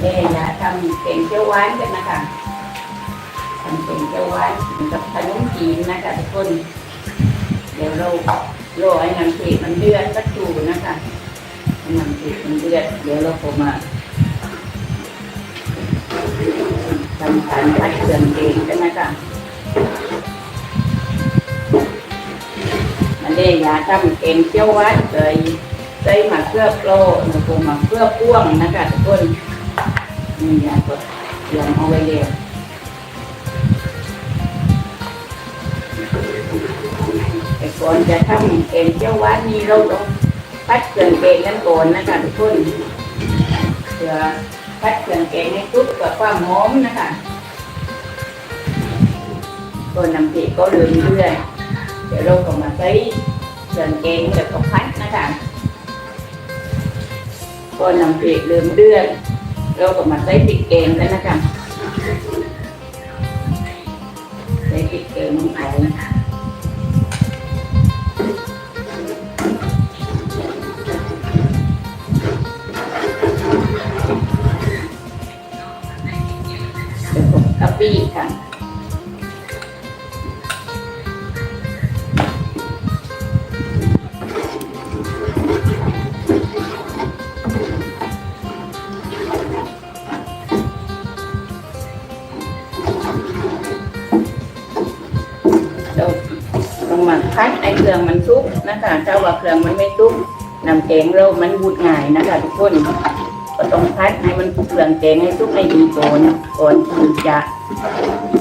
เด้อยาทำเก่งเจียวหวานกันนะคะทำเก่งเจียวหวานกินกับขนมจีนนะคะทุกคน เดี๋ยวเราโรยน้ำพริกมันเดือดสักครู่นะคะน้ำพริกมันเดือดเดี๋ยวเราก็มาทำการพัดเครื่องเกงกันนะคะมันได้ยาทำเก่งเจียววานเลยใส่มักเกลือโปรแล้วก็หมักเกลือพ่วงนะคะทุกคน นี่ยาก็เตรียมเอาไว้เลยแต่ก่อนจะทำเองเจ้าวานนี่เราต้องพัดเครื่องแกงกันก่อนนะคะทุกคนเพื่อพัดเครื่องแกงให้ทุกกับความหอมนะคะก็น้ำพริกก็เหลืองเรื่อยเดี๋ยวเราก็มาใส่เครื่องแกงแล้วก็พัดนะคะก็น้ำพริกเหลืองเดือด เราก็มาใส่พริกแกงแล้วนะคะ มาคัดไอ้เครื่องมันซุกนะคะถ้าว่าเครื่องมันไม่ซุกน้ำแกงเรามันบูดง่ายนะคะทุกคนก็ต้องพัดให้มันเครื่องแกงให้ซุกให้ดีก่อนก่อนที่จะ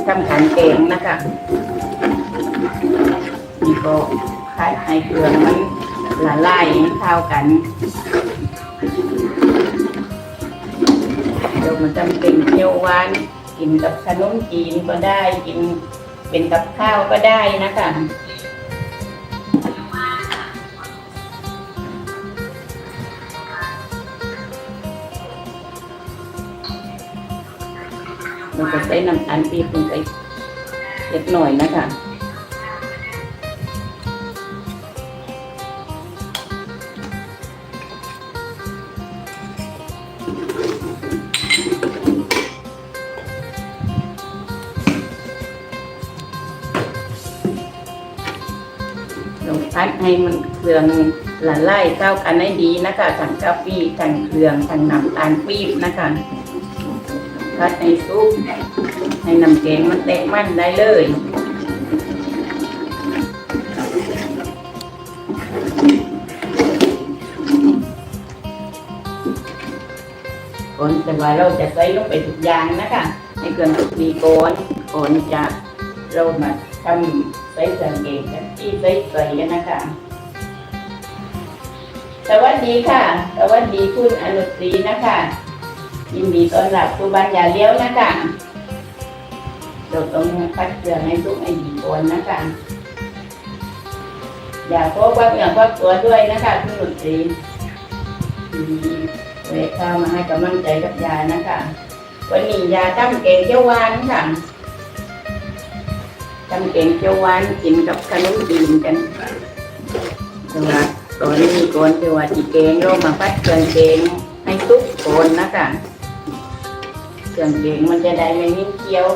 ทำขันแกงนะคะนี่ก็พัดให้เครื่องมันละลายให้เข้ากันเดี๋ยวมันจะเป็นเที่ยววานกินกับขนมจีนก็ได้กินเป็นกับข้าวก็ได้นะคะ เราจะใส่น้ำตาลปี๊บลงไปเล็กหน่อยนะคะเราพัดให้มันเครื่องละลายเข้ากันให้ดีนะคะทั้งกาแฟทั้งเครื่องทั้งน้ำตาลปี๊บนะคะ พัดให้ซุปให้น้ำแกงมันแตกมันได้เลยก่อนแต่ว่าเราจะใส่ลงไปทุกอย่างนะคะในเครื่องทุกดีก่อนก่อนจะเรามาทำใส่เครื่องแกงกันที่ใส่ใส่กันนะคะสวัสดีค่ะ สวัสดีคุณอนุตรีนะคะ ยินดีต้อนรับสู่บ้านยาเลี้ยวนะคะเราต้องพัดเครื่อให้ทุกให้ดีก่อนนะคะอย่าพกว่าอย่าพกตัวด้วยนะคะคุณหนุตรีที่เวทเข้ามาให้กำลังใจกับยายนะคะ วันนี้ยาทำเก่งเจียวหวานค่ะทำเก่งเจียวหวานกินกับขนมจีนกันแต่ว่าตอนนี้ก่อนที่ว่าจีเกงเรามาพัดเครื่อเกงให้ทุกคนนะคะ เครื่องเกงมันจะได้ไม่นิ่มเคี้ยว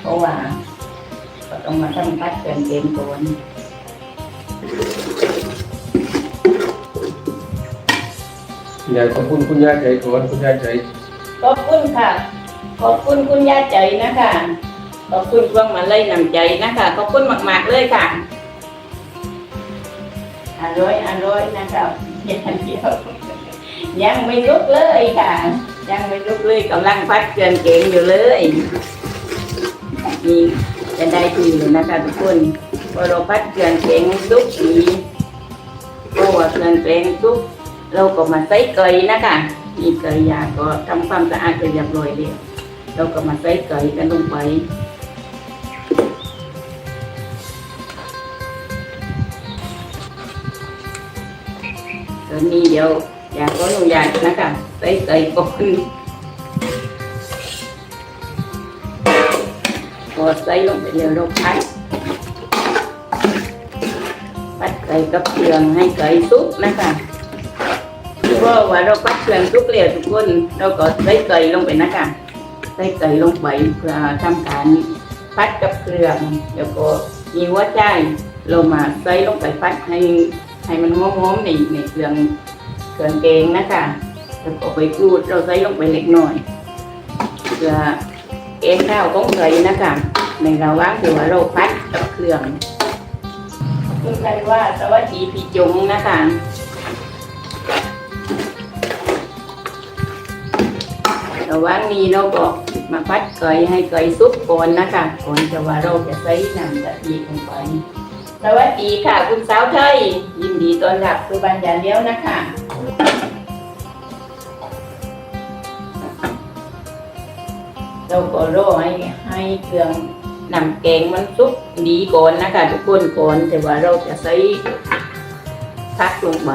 เพราะว่าก็ต้องมาทำพัดเครื่องเกงก่อนอยากขอบคุณคุณย่าใจก่อนคุณย่าใจขอบคุณค่ะ ขอบคุณคุณย่าใจนะคะ ขอบคุณพวงมาลัยนำใจนะคะ ขอบคุณมาก ๆ เลยค่ะ อร่อยอร่อยนะครับอย่างเดียวยังไม่ลุกเลยค่ะ ยังไม่ลุกเลยกำลังพัดเครื่องเก่งอยู่เลยนี่จะได้ทีเลยนะคะทุกคนพอเราพัดเครื่องเก่งลุกดีเพราะว่าเครื่องเกงลุกเราก็มาใส่เกยนะคะนี่เกยยาก็ทำความสะอาดไปเรียบร้อยแล้วเราก็มาใส่เกยกันลงไปตอนนี้เดี๋ยวยาก็ลงยานะคะ ใส่เกยก่อนพอใส่ลงไปเดี๋ยวเราพัดพัดเกยกับเครื่องให้เกยสุกนะคะ พ ก็ว่าเราพัดเครื่องทุกเหลวทุกคน เราก็ใส่ไก่ลงไปนะคะใส่ไก่ลงไปเพื่อทำการพัดกับเครื่องแล้วก็มีหัวใจเรามาใส่ลงไปพัดให้ให้มันหอมๆในในเครื่องเครื่องแกงนะคะ แล้วก็ไปกรูดเราใส่ลงไปเล็กน้อยเพื่อแกงข้าวของไก่นะคะในระหว่างที่ว่าเราพัดกับเครื่องคุณใครว่าสวัสดีพี่จงนะคะระหว่างนี้เราก็มาพัดเกยให้เกยซุปก่อนนะคะก่อนจะว่าเราจะใส่น้ำกะทิลงไปสวัสดีค่ะ คุณสาวไทย ยินดีต้อนรับคือบันยาเลี้ยวนะคะ เราก็รอให้ให้เครื่องนำแกงมันซุปดีก่อนนะคะทุกคนก่อนแต่ว่าเราจะใส่พักลงไป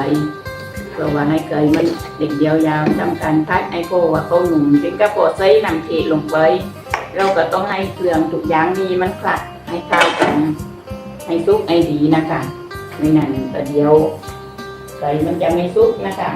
เพราะว่าให้เกยมันเด็กเดียวยาวทำการพัดให้โคว่าเขาหนุ่มถึงก็พอใส่น้ำเทลงไป เราก็ต้องให้เครื่องทุกอย่างนี้มันคลัดให้เข้ากันให้ซุกให้ดีนะคะไม่นั้นก็เดียวไก่มันจะไม่ซุกนะคะ